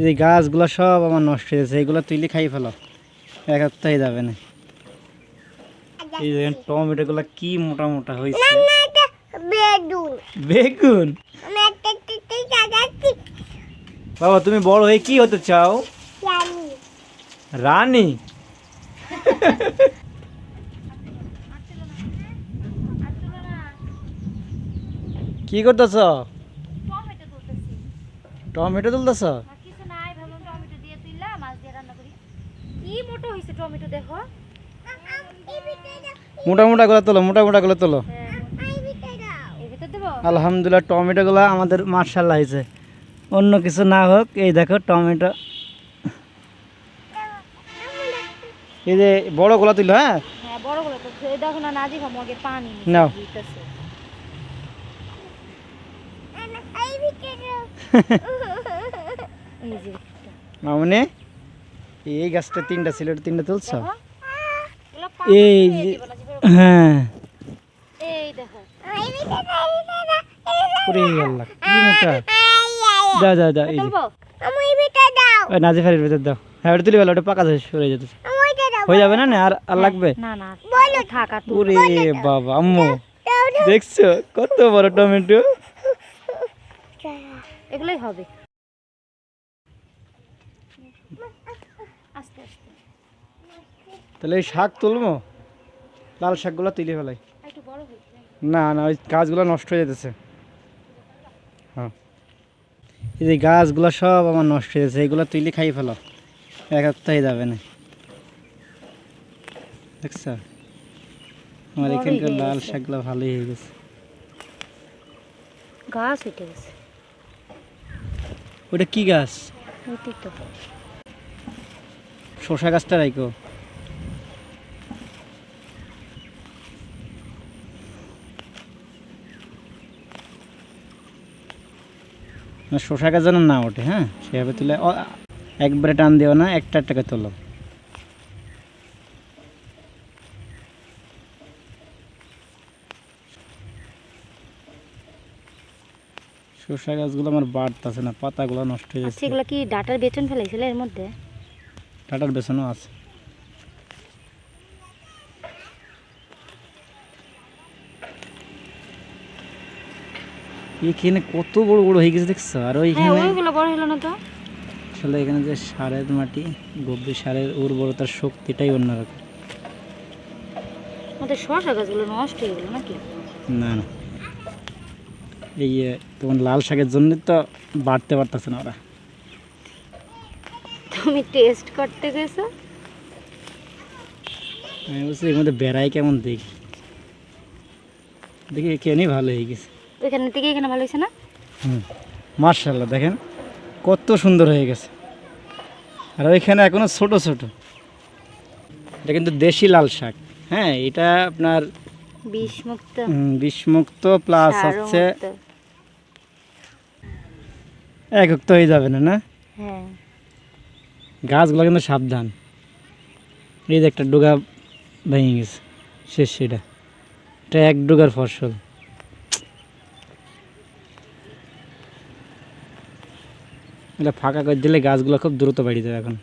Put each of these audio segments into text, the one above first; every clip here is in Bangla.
এই যে গাছগুলো সব আমার নষ্ট হয়ে যাচ্ছে এগুলো তুইলে খাই ফেলো। এক সপ্তাহে যাবে না। এই দেখেন টমেটোগুলো কি মোটা মোটা হয়েছে। বেগুন। চাগাচ্ছি বাবা তুমি বড় হয়ে কি হতে চাও? রানী। কি করতেছ? টমেটো তুলতেছি টমেটো তুলতেছ আর কিছু নাই ভাবলাম টমেটো দিয়ে তুললাম মাছ দিয়ে রান্না করি কি মোটো হয়েছে টমেটো দেখো। মোটা মোটা করে তোলো মোটা মোটা করে তোলো। হ্যাঁ। আলহামদুলিল্লাহ টমেটোগুলো আমাদের মার্শাল্লাহ হয়েছে। অন্য কিছু না হোক এই দেখো টমেটো। এই যে বড়গুলো তুলো হ্যাঁ? হ্যাঁ মামনি? এই গাছটা তিনটা ছিল তিনটা তুলছ? এই যে হ্যাঁ। এই যে নাজিফারের ভিতর দাও। হ্যাঁ ওটা তুলি ভালো ওটা পাকা সরে যেতে হয়ে যাবে না না? আর আর লাগবে? না না থাকা তুল ওরে বাবা আম্মু। দেখছ? কত বড় টমেটো। এগুলোই হবে। তাহলে এই শাক তুলবো? লাল শাকগুলো তুলে ফেলাই। না না ওই গাছগুলো নষ্ট হয়ে যেতেছে। হ্যাঁ। এই যে গাছগুলো সব আমার নষ্ট হয়ে যাচ্ছে এগুলো তুলে খাই ফেলো। এক সপ্তাহে যাবে না। দেখছ? আমার এখানকার লাল। শাকগুলো ভালোই হয়ে গেছে। গাছ উঠে গেছে। ওটা কি গাছ? শসা গাছটা রাইকো শসা গাছ যেন না ওঠে হ্যাঁ? সেভাবে তুলে একবারে টান দিও না একটা একটাকে তোলো। শসা গাছগুলো আমার বাড়তেছে না পাতাগুলো নষ্ট হয়ে আচ্ছা যাচ্ছে। এগুলো কি ডাটার বেতন ফেলাইছিল এর মধ্যে? টাটার বেসনও আছে। এখানে কত বড় বড় হয়ে গেছে দেখছ? আর হ্যাঁ ওইখানে ওইগুলো বড় হলো না তো। আসলে এখানে যে সারের মাটি গভীর সারের উর্বরতার শক্তিটাই অন্যরকম। আমাদের শসা গাছগুলো নষ্ট হয়ে গেলো নাকি? না না। এই তোমার লাল শাকের জন্য তো বাড়তে পারতেছে না ওরা। তুমি টেস্ট করতে গেছো? আমি বলছি এর মধ্যে বেড়াই কেমন দেখি? দেখি কেনই ভালো হয়ে গেছে। ওইখানে থেকে এখানে ভালো হয়েছে না? হুম। মার্শাল্লাহ দেখেন কত সুন্দর হয়ে গেছে। আর ওইখানে এখনও ছোট ছোট। এটা কিন্তু দেশি লাল শাক। হ্যাঁ এটা আপনার বিষ মুক্ত উম, বিষমুক্ত প্লাস হচ্ছে তো হয়ে যাবে না না? হ্যাঁ। গাছগুলো কিন্তু সাবধান। এই যে একটা ডোগা ভেঙে গেছে, শেষ সেটা এটা এক ডোগার ফসল। এটা ফাঁকা করে দিলে গাছগুলো খুব দ্রুত বাড়ি যাবে এখন।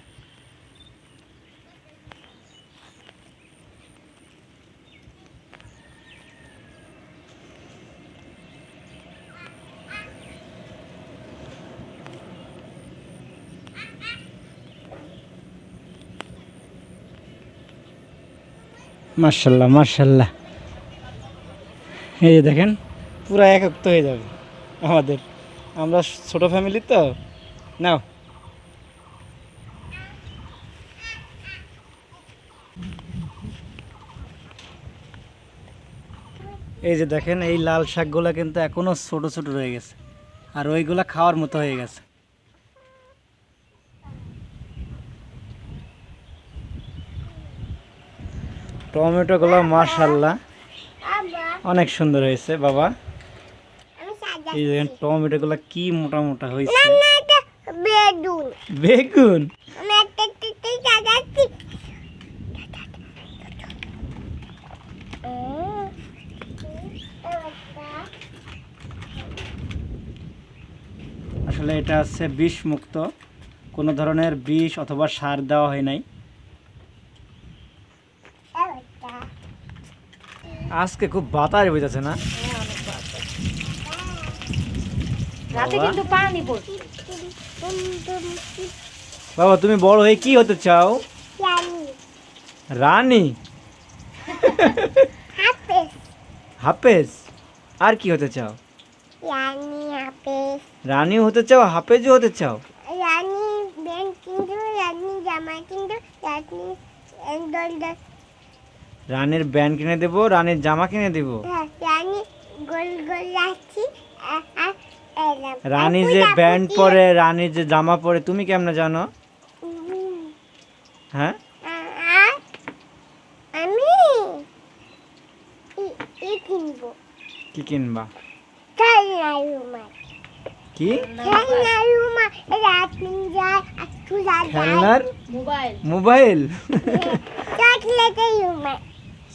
মার্শাল্লাহ মার্শাল্লাহ এই যে দেখেন, পুরো একক হয়ে যাবে আমাদের। আমরা ছোট ফ্যামিলি তো? নাও। এই যে দেখেন, এই লাল শাকগুলো কিন্তু এখনও ছোট ছোট রয়ে গেছে। আর ওইগুলো খাওয়ার মতো হয়ে গেছে। টমেটোগুলো মার্শাল্লাহ অনেক সুন্দর হয়েছে, বাবা। এই দেখেন, টমেটোগুলো কি মোটা মোটা হয়েছে। বেগুন। আসলে এটা হচ্ছে বিষ মুক্ত কোনো ধরনের বিষ অথবা সার দেওয়া হয় নাই। আজকে খুব বাতাস বেজেছে না? রাতে বাবা। কিন্তু পানি পড়ছে। তুম তুম বাবা তুমি বড় হয়ে কি হতে চাও? রানী। হাফেজ। হাফেজ আর কি হতে চাও? রানী হাফেজ হতে চাও হাফেজও হতে চাও? রানী ব্যাংক কিন্তু রানী জামা কিন্তু রানী দল দল রানীর ব্যান্ড কিনে দেবো রানীর জামা কিনে দেবো। হ্যাঁ, রানী যে ব্যান্ড পরে রানীর যে জামা পরে তুমি কেমন জানো? হ্যাঁ? আমি কিনবো। কি কিনবা? কি? খেলনার? মোবাইল। মোবাইল?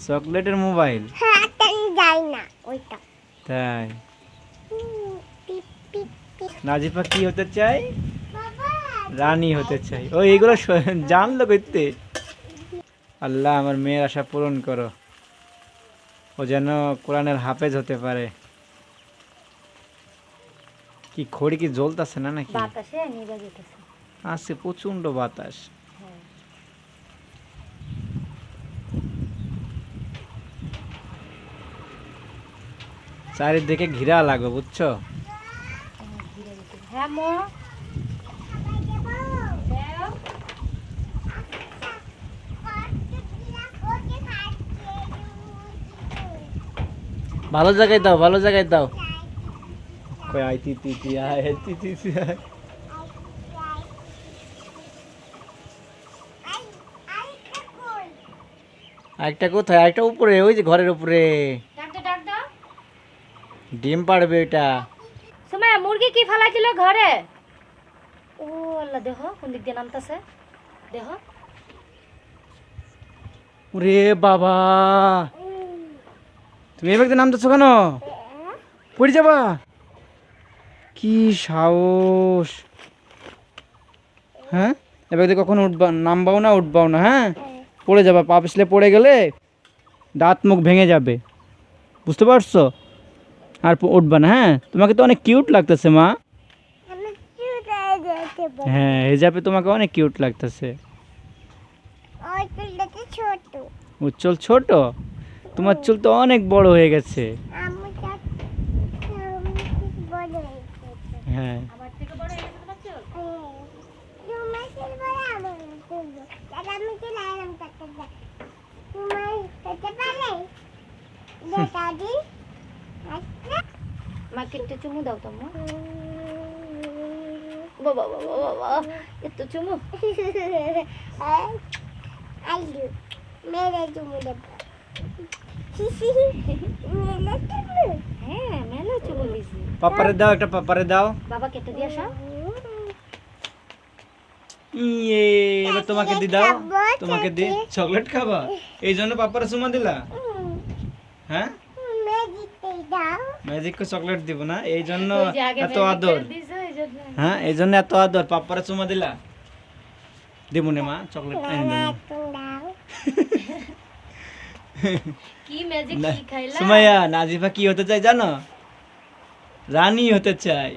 চকলেটের মোবাইল? না ওইটা। তাই। নাজিফা কি হতে চাই বাবা রানী হতে চাই ও এগুলো জানলো করতে আল্লাহ আমার মেয়ের আশা পূরণ করো। ও যেন কোরআনের হাফেজ হতে পারে। কি খড়ি কি জ্বলতেছে না নাকি? বাতাসে আছে প্রচণ্ড বাতাস। চারিদিকে ঘিরা লাগবে বুঝছ? হ্যাঁ মো। ভালো জায়গায় দাও ভালো জায়গায় দাও। কই আই তি তি একটা কোথায়? একটা উপরে ওই যে ঘরের উপরে। ডিম পাড়বে এটা। সময় মুরগি কি ফালাইছিল ঘরে? ও আল্লাহ দেহ কোন দিক দিয়ে নামতাছে। দেহ ওরে বাবা। তুমি এবার নামতেছো কেন? পড়ে যাবা। কি সাহস। হ্যাঁ? এবার কখনো উঠবা নামবাও না উঠবাও না হ্যাঁ? পড়ে যাবা পা পিছলে পড়ে গেলে দাঁত মুখ ভেঙে যাবে। বুঝতে পারছ? আর উঠবে না হ্যাঁ? তোমাকে তো অনেক কিউট লাগতেছে মা। হ্যাঁ হিজাবে তোমাকে অনেক কিউট লাগতেছে। উচ্চল ছোট। উজ্জ্বল ছোট? তোমার চুল তো অনেক বড় হয়ে গেছে। হ্যাঁ আমার থেকে বড় হয়ে গেছে তোমার চুল হ্যাঁ। তোমার চুল বড়, আমার চুল বড়। তাহলে আমি চুল আরাম করতে যাই। তোমার হতে পারে? দেখা দিন। আচ্ছা। আমাকে একটু চুমু দাও তো মা। বাবা বাবা বাবা একটু চুমু আলু মেরে চুমু। দেব মেরে চুমু হ্যাঁ মেলা চুমু দিছি পাপারে দাও একটা পাপারে দাও। বাবা কেটে দিয়ে আসা। ইয়ে এবার তোমাকে দি দাও। তোমাকে দি। চকলেট খাবা? এই জন্য পাপারে চুমা দিলা? হ্যাঁ? ম্যাজিক কো চকলেট দিব না এই জন্য এত আদর। হ্যাঁ এই জন্য এত আদর পাপারে চুমা দিলা। দিব নে মা চকলেট এনে কি ম্যাজিক কি খাইলা? সুমাইয়া নাজিফা কি হতে চাই জানো? রানী হতে চাই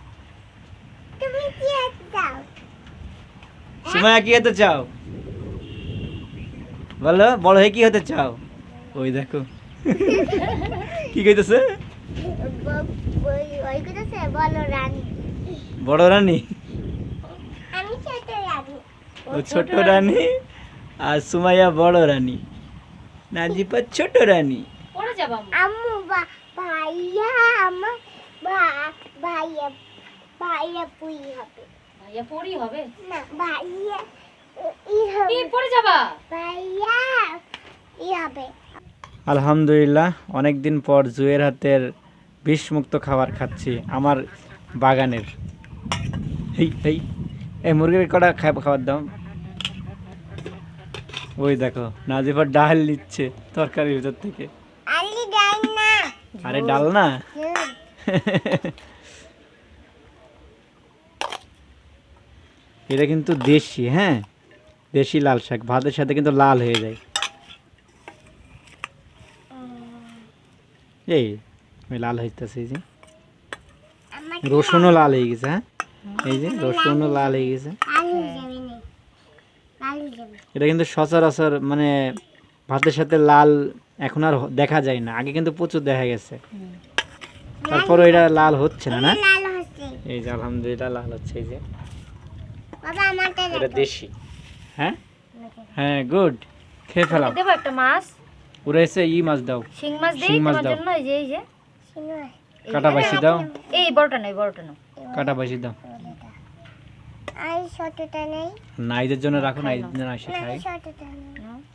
তুমি কি দাও সুমাইয়া কি হতে চাও? বলো বড় হয়ে কি হতে চাও? ওই দেখো। কি কইতেছে বড় রানী। আমি ছোট রানী ও ছোট রানী আর সুমাইয়া বড় রানী। নাজিফা ছোট রানী। পড়ে যাবা মা। আম্মু বা ভাইয়া আমার ভা- ভাইয়া ভাইয়া পুই হবে। ভাইয়া পড়ি হবে? না ভাইয়া ই হবে। কি পড়ে যাবা। ভাইয়া ই হবে। আলহামদুলিল্লাহ অনেক দিন পর জুয়ের হাতের বিষমুক্ত খাবার খাচ্ছি আমার বাগানের। এই এই এই মুরগির কটা খাবার খাবার দাও। ওই দেখো নাজিফার ডাল নিচ্ছে তরকারির ভিতর থেকে। আলি ডাই না। আরে ডাল না? এটা কিন্তু দেশি হ্যাঁ? দেশি লাল শাক ভাতের সাথে কিন্তু লাল হয়ে যায়। এই লাল হইতেছে এই যে। রসুনও লাল হয়ে গেছে হ্যাঁ? এই যে রসুনও লাল হয়ে গেছে। এটা কিন্তু সচরাচর মানে ভাতের সাথে লাল এখন আর দেখা যায় না। আগে কিন্তু প্রচুর দেখা গেছে। তারপরে এটা লাল হচ্ছে না না? এই যে আলহামদুলিল্লাহ লাল হচ্ছে এই যে। এটা দেশি। হ্যাঁ? হ্যাঁ গুড। খেয়ে ফেলাম দেবো একটা মাছ? পুরো এসে ই মাছ দাও। শিং মাছ দিই শিং মাছ তোমার দাও। জন্য এই যে এই যে। কাটা বাসি দাও। এই বড়টা নয় বড়টা নয় কাটা বাসি দাও। আর ছোটটা নেই। না জন্য রাখো না ঈদের জন্য আসি না খাই। ছোটটা নেই।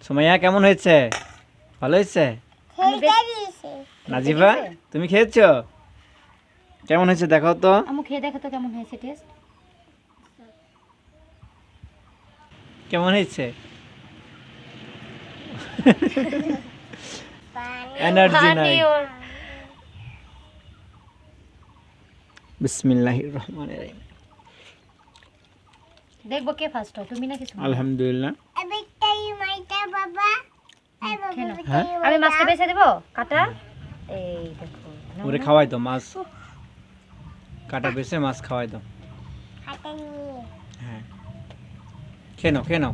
সুমাইয়া কেমন হয়েছে? ভালো হয়েছে? খেলতে দিয়েছে নাজিফা তুমি খেয়েছো? কেমন হয়েছে দেখো তো। আমু খেয়ে দেখো তো কেমন হয়েছে টেস্ট কেমন হয়েছে? এনার্জি নাই. বিসমিল্লাহির রহমানির রহিম। দেখব কে ফার্স্ট হয় তুমি নাকি সুমন? আলহামদুলিল্লাহ। বাবা। হ্যাঁ? আমি মাছটা। বেছে দেবো? কাটা? এই দেখো ওরে খাওয়াই দাও মাছ। কাটা বেছে মাছ খাওয়াই দাও হ্যাঁ। খেয়ে নাও খেয়ে নাও।